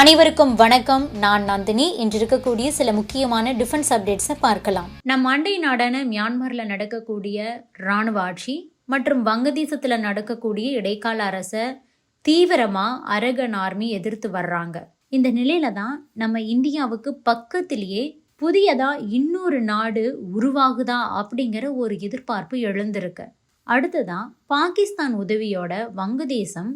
அனைவருக்கும் வணக்கம். நான் நந்தினி. இன்று இருக்கக்கூடிய சில முக்கியமான டிஃபென்ஸ் அப்டேட்ஸை பார்க்கலாம். நம் அண்டை நாடான மியான்மரில் நடக்கக்கூடிய இராணுவ ஆட்சி மற்றும் வங்கதேசத்தில் நடக்கக்கூடிய இடைக்கால அரசை தீவிரமாக அரகன் ஆர்மி எதிர்த்து வர்றாங்க. இந்த நிலையில தான் நம்ம இந்தியாவுக்கு பக்கத்திலேயே புதியதா இன்னொரு நாடு உருவாகுதா அப்படிங்கிற ஒரு எதிர்பார்ப்பு எழுந்திருக்கு. அடுத்ததான் பாகிஸ்தான் உதவியோட வங்கதேசம்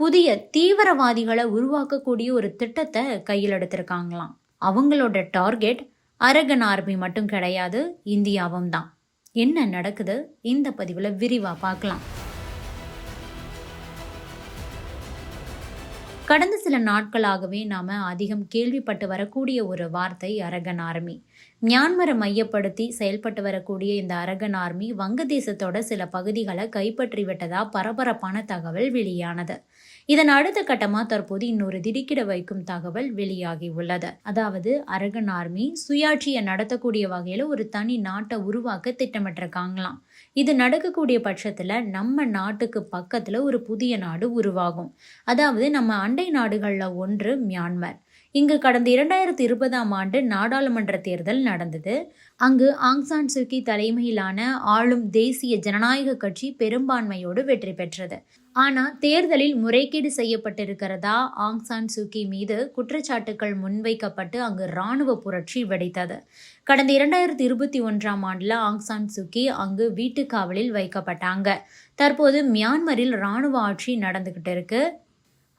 புதிய தீவிரவாதிகளை உருவாக்கக்கூடிய ஒரு திட்டத்தை கையில் எடுத்திருக்காங்களாம். அவங்களோட டார்கெட் அரகன் ஆர்மி மட்டும் கிடையாது இந்தியாவும் தான். என்ன நடக்குது? இந்த பதிவில் விரிவாக பார்க்கலாம். கடந்த சில நாட்களாகவே நாம் அதிகம் கேள்விப்பட்டு வரக்கூடிய ஒரு வார்த்தை அரகன் ஆர்மி. மியான்மரை மையப்படுத்தி செயல்பட்டு வரக்கூடிய இந்த அரகன் ஆர்மி வங்கதேசத்தோட சில பகுதிகளை கைப்பற்றி விட்டதா பரபரப்பான தகவல் வெளியானது. இதன் அடுத்த கட்டமாக தற்போது இன்னொரு திடுக்கிட வைக்கும் தகவல் வெளியாகி உள்ளது. அதாவது அரகன் ஆர்மி சுயாட்சியை நடத்தக்கூடிய வகையில் ஒரு தனி நாட்டை உருவாக்க திட்டமிட்டிருக்காங்களாம். இது நடக்கக்கூடிய பட்சத்தில் நம்ம நாட்டுக்கு பக்கத்தில் ஒரு புதிய நாடு உருவாகும். அதாவது நம்ம அண்டை நாடுகளில் ஒன்று மியான்மர். இங்கு கடந்த இரண்டாயிரத்தி இருபதாம் ஆண்டு நாடாளுமன்ற தேர்தல் நடந்தது. அங்கு ஆங் சான் தலைமையிலான ஆளும் தேசிய ஜனநாயக கட்சி பெரும்பான்மையோடு வெற்றி பெற்றது. ஆனால் தேர்தலில் முறைகேடு செய்யப்பட்டிருக்கிறதா? ஆங் சான் மீது குற்றச்சாட்டுகள் முன்வைக்கப்பட்டு அங்கு இராணுவ புரட்சி வெடித்தது. கடந்த இரண்டாயிரத்தி இருபத்தி ஒன்றாம் ஆண்டில் ஆங் சான் அங்கு வீட்டு காவலில் வைக்கப்பட்டாங்க. தற்போது மியான்மரில் இராணுவ ஆட்சி நடந்துகிட்டு இருக்கு.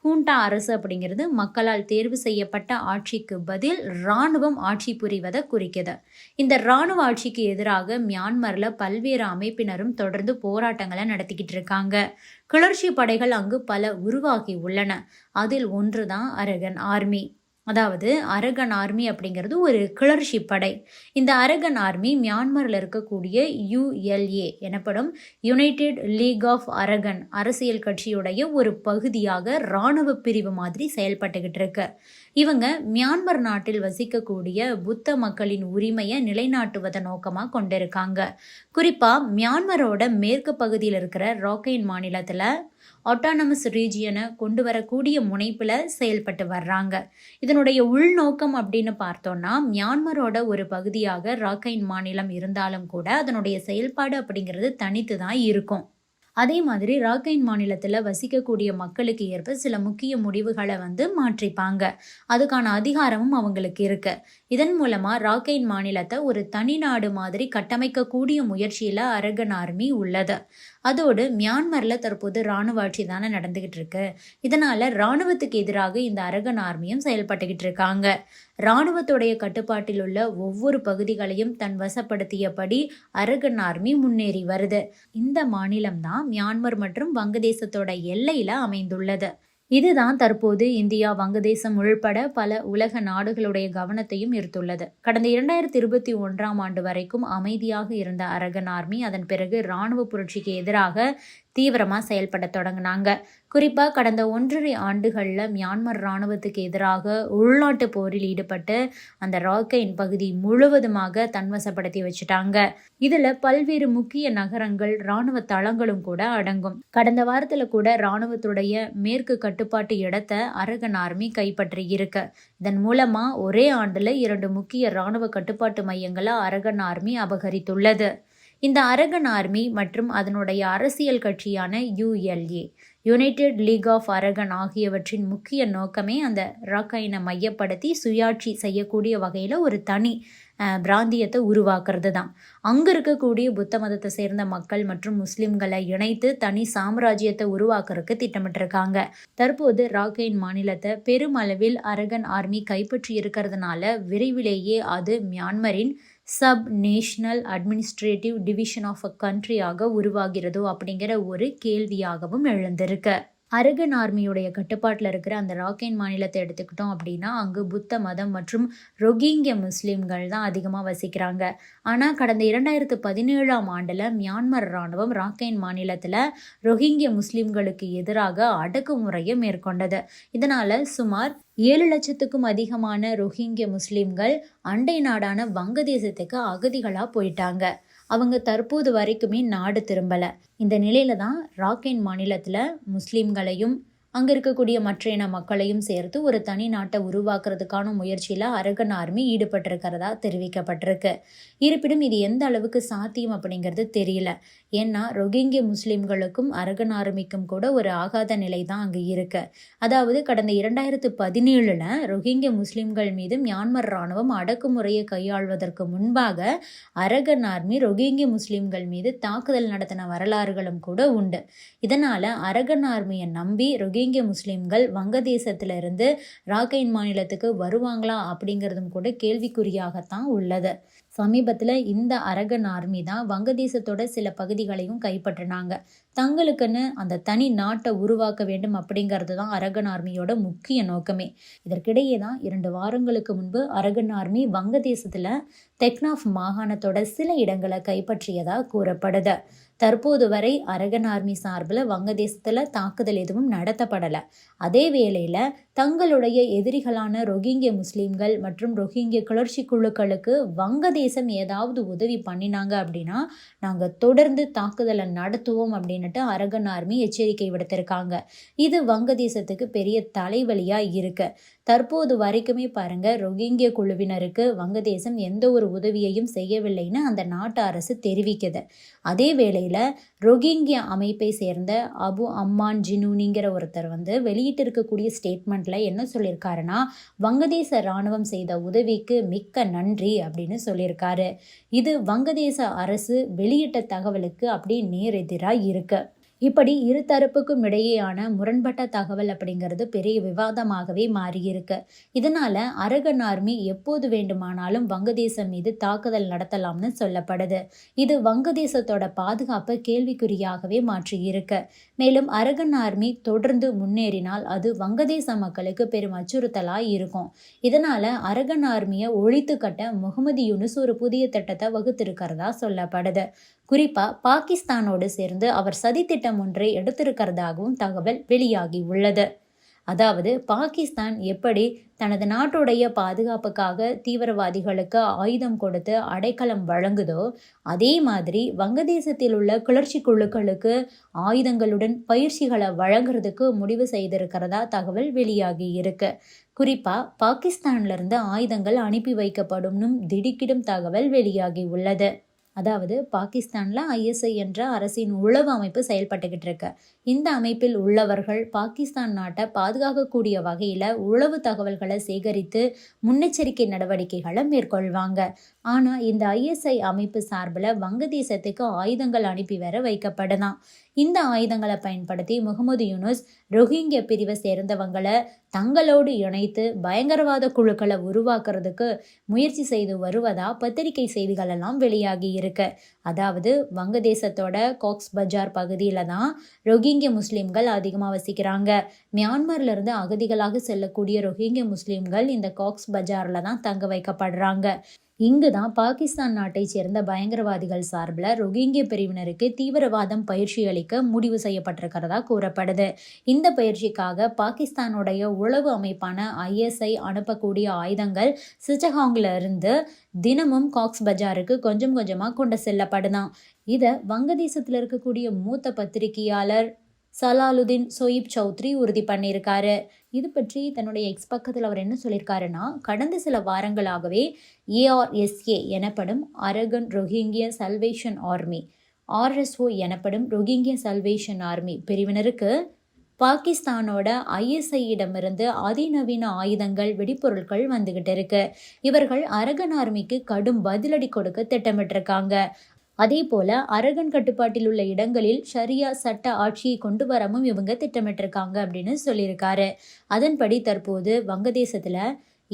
ஹூண்டா அரசு அப்படிங்கிறது மக்களால் தேர்வு செய்யப்பட்ட ஆட்சிக்கு பதில் இராணுவம் ஆட்சி புரிவதை குறிக்குது. இந்த இராணுவ ஆட்சிக்கு எதிராக மியான்மரில் பல்வேறு அமைப்பினரும் தொடர்ந்து போராட்டங்களை நடத்திக்கிட்டு இருக்காங்க. கிளர்ச்சி படைகள் அங்கு பல உருவாகி உள்ளன. அதில் ஒன்றுதான் அரகன் ஆர்மி. அதாவது அரகன் ஆர்மி அப்படிங்கிறது ஒரு கிளர்ச்சி படை. இந்த அரகன் ஆர்மி மியான்மரில் இருக்கக்கூடிய யுஎல்ஏ எனப்படும் யுனைடெட் லீக் ஆஃப் அரகன் அரசியல் கட்சியுடைய ஒரு பகுதியாக இராணுவ பிரிவு மாதிரி செயல்பட்டுக்கிட்டு இருக்கு. இவங்க மியான்மர் நாட்டில் வசிக்கக்கூடிய புத்த மக்களின் உரிமையை நிலைநாட்டுவதை நோக்கமாக கொண்டிருக்காங்க. குறிப்பாக மியான்மரோட மேற்கு பகுதியில் இருக்கிற ராக்கைன் மாநிலத்தில் ஆட்டானமஸ் ரீஜியனை கொண்டு வரக்கூடிய முனைப்பில் செயல்பட்டு வர்றாங்க. இதனுடைய உள்நோக்கம் அப்படின்னு பார்த்தோம்னா மியான்மரோட ஒரு பகுதியாக ராக்கைன் மாநிலம் இருந்தாலும் கூட அதனுடைய செயல்பாடு அப்படிங்கிறது தனித்து தான் இருக்கும். அதே மாதிரி ராக்கைன் மாநிலத்தில் வசிக்கக்கூடிய மக்களுக்கு ஏற்ப சில முக்கிய முடிவுகளை வந்து மாற்றிப்பாங்க. அதுக்கான அதிகாரமும் அவங்களுக்கு இருக்கு. இதன் மூலமாக ராக்கைன் மாநிலத்தை ஒரு தனி நாடு மாதிரி கட்டமைக்கக்கூடிய முயற்சியில் அரகன் ஆர்மி உள்ளது. அதோடு மியான்மரில் தற்போது இராணுவ ஆட்சி தானே நடந்துகிட்டு இருக்கு. இதனால இராணுவத்துக்கு எதிராக இந்த அரகன் ஆர்மியும் செயல்பட்டுக்கிட்டு இருக்காங்க. இராணுவத்துடைய கட்டுப்பாட்டில் உள்ள ஒவ்வொரு பகுதிகளையும் தன் வசப்படுத்தியபடி அரகன் ஆர்மி முன்னேறி வருது. இந்த மாநிலம்தான் மியான்மர் மற்றும் வங்கதேசத்தோட எல்லையில அமைந்துள்ளது. இதுதான் தற்போது இந்தியா வங்கதேசம் உள்பட பல உலக நாடுகளுடைய கவனத்தையும் ஈர்த்துள்ளது. கடந்த இரண்டாயிரத்தி இருபத்தி ஒன்றாம் ஆண்டு வரைக்கும் அமைதியாக இருந்த அரகன் ஆர்மி அதன் பிறகு இராணுவ புரட்சிக்கு எதிராக தீவிரமாக செயல்பட தொடங்கினாங்க. குறிப்பாக கடந்த ஒன்றரை ஆண்டுகளில் மியான்மர் இராணுவத்துக்கு எதிராக உள்நாட்டு போரில் ஈடுபட்டு அந்த ராக்கைன் பகுதி முழுவதுமாக தன்வசப்படுத்தி வச்சுட்டாங்க. இதில் பல்வேறு முக்கிய நகரங்கள் இராணுவ தளங்களும் கூட அடங்கும். கடந்த வாரத்தில் கூட இராணுவத்துடைய மேற்கு கட்டுப்பாட்டு இடத்தை அரகன் ஆர்மி கைப்பற்றி இருக்கு இதன் மூலமாக ஒரே ஆண்டில் இரண்டு முக்கிய இராணுவ கட்டுப்பாட்டு மையங்களை அரகன் ஆர்மி அபகரித்துள்ளது. இந்த அரகன் ஆர்மி மற்றும் அதனுடைய அரசியல் கட்சியான ULA United League of Arakan ஆகியவற்றின் முக்கிய நோக்கமே அந்த ராக்கைனை மையப்படுத்தி சுயாட்சி செய்யக்கூடிய வகையில் ஒரு தனி பிராந்தியத்தை உருவாக்குறது தான் அங்கே இருக்கக்கூடிய புத்த மதத்தை சேர்ந்த மக்கள் மற்றும் முஸ்லிம்களை இணைத்து தனி சாம்ராஜ்யத்தை உருவாக்குறதுக்கு திட்டமிட்டிருக்காங்க. தற்போது ராக்கைன் மாநிலத்தை பெருமளவில் அரகன் ஆர்மி கைப்பற்றி இருக்கிறதுனால விரைவிலேயே அது மியான்மரின் sub national administrative division of a கண்ட்ரியாக உருவாகிறதோ அப்படிங்கிற ஒரு கேள்வியாகவும் எழுந்திருக்கு. அரகன் ஆர்மியுடைய கட்டுப்பாட்டில் இருக்கிற அந்த ராக்கேன் மாநிலத்தை எடுத்துக்கிட்டோம் அப்படின்னா அங்கு புத்த மதம் மற்றும் ரொகிங்கிய முஸ்லீம்கள் தான் அதிகமாக வசிக்கிறாங்க. ஆனால் கடந்த இரண்டாயிரத்து பதினேழாம் ஆண்டில் மியான்மர் இராணுவம் ராக்கேன் மாநிலத்தில் ரொஹிங்கிய முஸ்லீம்களுக்கு எதிராக அடக்குமுறையை மேற்கொண்டது. இதனால் சுமார் ஏழு லட்சத்துக்கும் அதிகமான ரொஹிங்கிய முஸ்லீம்கள் அண்டை நாடான வங்கதேசத்துக்கு அகதிகளாக போயிட்டாங்க. அவங்க தற்போது வரைக்குமே நாடு திரும்பலை. இந்த நிலையில தான் ராக்கேன் மாநிலத்தில் முஸ்லீம்களையும் அங்கே இருக்கக்கூடிய மற்ற இன மக்களையும் சேர்த்து ஒரு தனி நாட்டை உருவாக்குறதுக்கான முயற்சியில் அரகன் ஆர்மி ஈடுபட்டிருக்கிறதா தெரிவிக்கப்பட்டிருக்கு. இருப்பினும் இது எந்த அளவுக்கு சாத்தியம் அப்படிங்கிறது தெரியல. ஏன்னா ரொகிங்கிய முஸ்லீம்களுக்கும் அரகன் ஆர்மிக்கும் கூட ஒரு ஆகாத நிலை தான் அங்கே இருக்கு. அதாவது கடந்த இரண்டாயிரத்து பதினேழுல ரொஹிங்கிய முஸ்லீம்கள் மீது மியான்மர் ராணுவம் அடக்குமுறையை கையாள்வதற்கு முன்பாக அரகன் ஆர்மி ரொஹிங்கிய முஸ்லீம்கள் மீது தாக்குதல் நடத்தின வரலாறுகளும் கூட உண்டு. இதனால அரகன் ஆர்மியை நம்பி ரொஹிங்கிய முஸ்லீம்கள் வங்கதேசத்திலிருந்து ராகைன் மாநிலத்துக்கு வருவாங்களா அப்படிங்கிறதும் கூட கேள்விக்குறியாகத்தான் உள்ளது. சமீபத்தில் இந்த அரகன் ஆர்மி தான் வங்கதேசத்தோட சில பகுதிகளையும் கைப்பற்றினாங்க. தங்களுக்குன்னு அந்த தனி நாட்டை உருவாக்க வேண்டும் அப்படிங்கிறது தான் அரகன் ஆர்மியோட முக்கிய நோக்கமே. இதற்கிடையே தான் இரண்டு வாரங்களுக்கு முன்பு அரகன் ஆர்மி வங்கதேசத்தில் தெக்னாஃப் மாகாணத்தோட சில இடங்களை கைப்பற்றியதாக கூறப்படுது. தற்போது வரை அரகன் ஆர்மி சார்பில் வங்கதேசத்தில் தாக்குதல் எதுவும் நடத்தப்படலை. அதே வேளையில் தங்களுடைய எதிரிகளான ரொஹிங்கிய முஸ்லீம்கள் மற்றும் ரொஹிங்கிய கிளர்ச்சி குழுக்களுக்கு வங்கதேசம் ஏதாவது உதவி பண்ணினாங்க அப்படின்னா நாங்கள் தொடர்ந்து தாக்குதலை நடத்துவோம் அப்படின்னுட்டு அரகன் ஆர்மி எச்சரிக்கை விடுத்திருக்காங்க. இது வங்கதேசத்துக்கு பெரிய தலைவலியாக இருக்கு. தற்போது வரைக்குமே பாருங்க ரொஹிங்கிய குழுவினருக்கு வங்கதேசம் எந்த ஒரு உதவியையும் செய்யவில்லைன்னு அந்த நாட்டு அரசு தெரிவிக்குது. அதே வேளையில் ரொஹிங்கிய அமைப்பை சேர்ந்த அபு அம்மான் ஜினூனிங்கிற ஒருத்தர் வந்து வெளியிட்டிருக்கக்கூடிய ஸ்டேட்மெண்ட்டில் என்ன சொல்லியிருக்காருன்னா வங்கதேச இராணுவம் செய்த உதவிக்கு மிக்க நன்றி அப்படின்னு சொல்லியிருக்காரு இது வங்கதேச அரசு வெளியிட்ட தகவலுக்கு அப்படி நேரெதிராக இருக்கு. இப்படி இரு தரப்புக்கும் இடையேயான முரண்பட்ட தகவல் அப்படிங்கிறது பெரிய விவாதமாகவே மாறியிருக்கு. இதனால அரகன் ஆர்மி எப்போது வேண்டுமானாலும் வங்கதேசம் மீது தாக்குதல் நடத்தலாம்னு சொல்லப்படுது. இது வங்கதேசத்தோட பாதுகாப்பை கேள்விக்குறியாகவே மாற்றியிருக்கு. மேலும் அரகன் ஆர்மி தொடர்ந்து முன்னேறினால் அது வங்கதேச மக்களுக்கு பெரும் அச்சுறுத்தலாக இருக்கும். இதனால அரகன் ஆர்மியை ஒழித்து கட்ட முகமது யூனிஸ் ஒரு புதிய திட்டத்தை வகுத்திருக்கிறதா சொல்லப்படுது. குறிப்பா பாகிஸ்தானோடு சேர்ந்து அவர் சதித்திட்டம் ஒன்றை எடுத்திருக்கிறதாகவும் தகவல் வெளியாகி உள்ளது. அதாவது பாகிஸ்தான் எப்படி தனது நாட்டுடைய பாதுகாப்புக்காக தீவிரவாதிகளுக்கு ஆயுதம் கொடுத்து அடைக்கலம் வழங்குதோ அதே மாதிரி வங்கதேசத்தில் உள்ள கிளர்ச்சி குழுக்களுக்கு ஆயுதங்களுடன் பயிற்சிகளை வழங்குறதுக்கு முடிவு செய்திருக்கிறதா தகவல் வெளியாகி இருக்கு. குறிப்பா பாகிஸ்தான்ல இருந்து ஆயுதங்கள் அனுப்பி வைக்கப்படும்னும் திடுக்கிடும் தகவல் வெளியாகி உள்ளது. அதாவது பாகிஸ்தானில் ஐஎஸ்ஐ என்ற அரசின் உளவு அமைப்பு செயல்பட்டுக்கிட்டு இருக்கு. இந்த அமைப்பில் உள்ளவர்கள் பாகிஸ்தான் நாட்டை பாதுகாக்கக்கூடிய வகையில் உளவு தகவல்களை சேகரித்து முன்னெச்சரிக்கை நடவடிக்கைகளை மேற்கொள்வாங்க. ஆனால் இந்த ஐஎஸ்ஐ அமைப்பு சார்பில் வங்கதேசத்துக்கு ஆயுதங்கள் அனுப்பி வர வைக்கப்படலாம். இந்த ஆயுதங்களை பயன்படுத்தி முகமது யூனுஸ் ரொஹிங்கிய பிரிவை சேர்ந்தவங்களை தங்களோடு இணைத்து பயங்கரவாத குழுக்களை உருவாக்குறதுக்கு முயற்சி செய்து வருவதா பத்திரிகை செய்திகள் எல்லாம் வெளியாகி இருக்கு. அதாவது வங்கதேசத்தோட காக்ஸ் பஜார் பகுதியில் தான் ரொஹிங்கிய முஸ்லீம்கள் அதிகமாக வசிக்கிறாங்க. மியான்மர்லேருந்து அகதிகளாக செல்லக்கூடிய ரொஹிங்கிய முஸ்லீம்கள் இந்த காக்ஸ் பஜாரில் தான் தங்க வைக்கப்படுறாங்க. இங்கு தான் பாகிஸ்தான் நாட்டை சேர்ந்த பயங்கரவாதிகள் சார்பில் ரொஹிங்கிய பிரிவினருக்கு தீவிரவாதம் பயிற்சி அளிக்க முடிவு செய்யப்பட்டிருக்கிறதா கூறப்படுது. இந்த பயிற்சிக்காக பாகிஸ்தானுடைய உளவு அமைப்பான ஐஎஸ்ஐ அனுப்பக்கூடிய ஆயுதங்கள் சிச்சஹாங்ல இருந்து தினமும் காக்ஸ் பஜாருக்கு கொஞ்சம் கொஞ்சமாக கொண்டு செல்லப்படுதான். இதை வங்கதேசத்தில் இருக்கக்கூடிய மூத்த பத்திரிகையாளர் சலாலுதீன் சோயிப் சௌத்ரி உறுதி பண்ணியிருக்காரு. இது பற்றி தன்னுடைய எக்ஸ் பக்கத்தில் அவர் என்ன சொல்லியிருக்காருன்னா கடந்த சில வாரங்களாகவே ஏஆர்எஸ்ஏ எனப்படும் Arakan Rohingya salvation army RSO எனப்படும் ரொஹிங்கிய சல்வேஷன் ஆர்மி பிரிவினருக்கு பாகிஸ்தானோட ஐஎஸ்ஐயிடமிருந்து அதிநவீன ஆயுதங்கள் வெடிப்பொருட்கள் வந்துகிட்டு இருக்கு. இவர்கள் அரகன் ஆர்மிக்கு கடும் பதிலடி கொடுக்க திட்டமிட்டிருக்காங்க. அதேபோல அரகன் கட்டுப்பாட்டில் உள்ள இடங்களில் ஷரியா சட்ட ஆட்சியை கொண்டு வரவும் இவங்க திட்டமிட்டிருக்காங்க அப்படின்னு சொல்லியிருக்காரு. அதன்படி தற்போது வங்கதேசத்தில்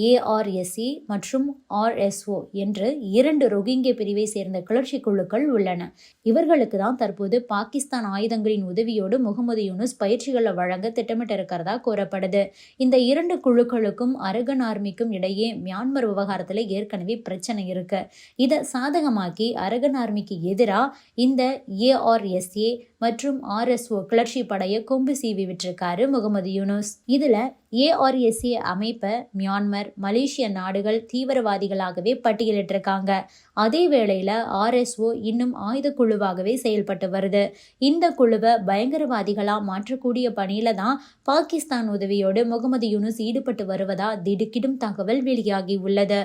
ஏஆர்எஸ்சி மற்றும் ஆர்எஸ்ஓ என்று இரண்டு ரோஹிங்கிய பிரிவை சேர்ந்த கிளர்ச்சி குழுக்கள் உள்ளன. இவர்களுக்கு தான் தற்போது பாகிஸ்தான் ஆயுதங்களின் உதவியோடு முகமது யூனுஸ் பயிற்சிகளை வழங்க திட்டமிட்டிருக்கிறதா கூறப்படுது. இந்த இரண்டு குழுக்களுக்கும் அரகன் ஆர்மிக்கும் இடையே மியான்மர் விவகாரத்தில் ஏற்கனவே பிரச்சனை இருக்கு. இதை சாதகமாக்கி அரகன் ஆர்மிக்கு எதிராக இந்த ஏஆர்எஸ்ஏ மற்றும் ஆர்எஸ்ஓ கிளர்ச்சி படைய கொம்பு சீவி விட்டிருக்காரு முகமது யூனுஸ். இதுல ஏஆர்எஸ்ஏ அமைப்பை மியான்மர் மலேசிய நாடுகள் தீவிரவாதிகளாகவே பட்டியலிட்டிருக்காங்க. அதே வேளையில் ஆர்எஸ்ஓ இன்னும் ஆயுத குழுவாகவே செயல்பட்டு வருது. இந்த குழுவை பயங்கரவாதிகளாக மாற்றக்கூடிய பணியில தான் பாகிஸ்தான் உதவியோடு முகமது யூனுஸ் ஈடுபட்டு வருவதா திடுக்கிடும் தகவல் வெளியாகி உள்ளது.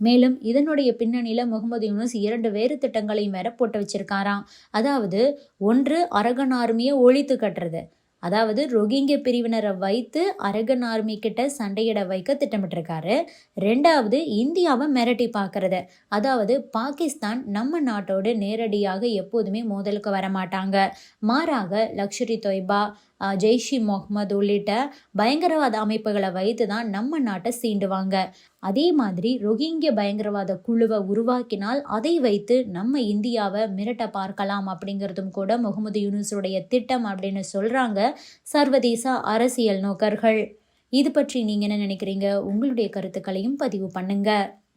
மேலும் இதனுடைய பின்னணியில முகமது யூனுஸ் இரண்டு வேறு திட்டங்களையும் வேற போட்டு வச்சிருக்காராம். அதாவது ஒன்று அரகன் ஆர்மியை ஒழித்து கட்டுறது. அதாவது ரொகிங்க பிரிவினரை வைத்து அரகன் ஆர்மி கிட்ட சண்டையிட வைக்க திட்டமிட்டிருக்காரு. ரெண்டாவது இந்தியாவை மிரட்டி பார்க்கறது. அதாவது பாகிஸ்தான் நம்ம நாட்டோடு நேரடியாக எப்போதுமே மோதலுக்கு வர மாட்டாங்க மாறாக லக்ஷரி தொய்பா ஜெய்ஷி முகமது உள்ளிட்ட பயங்கரவாத அமைப்புகளை வைத்து தான் நம்ம நாட்டை சீண்டுவாங்க. அதே மாதிரி ரொஹிங்கிய பயங்கரவாத குழுவை உருவாக்கினால் அதை வைத்து நம்ம இந்தியாவை மிரட்ட பார்க்கலாம் அப்படிங்கிறதும் கூட முகமது யூனுஸுடைய திட்டம் அப்படின்னு சொல்கிறாங்க சர்வதேச அரசியல் நோக்கர்கள். இது பற்றி நீங்கள் என்ன நினைக்கிறீங்க? உங்களுடைய கருத்துக்களையும் பதிவு பண்ணுங்கள்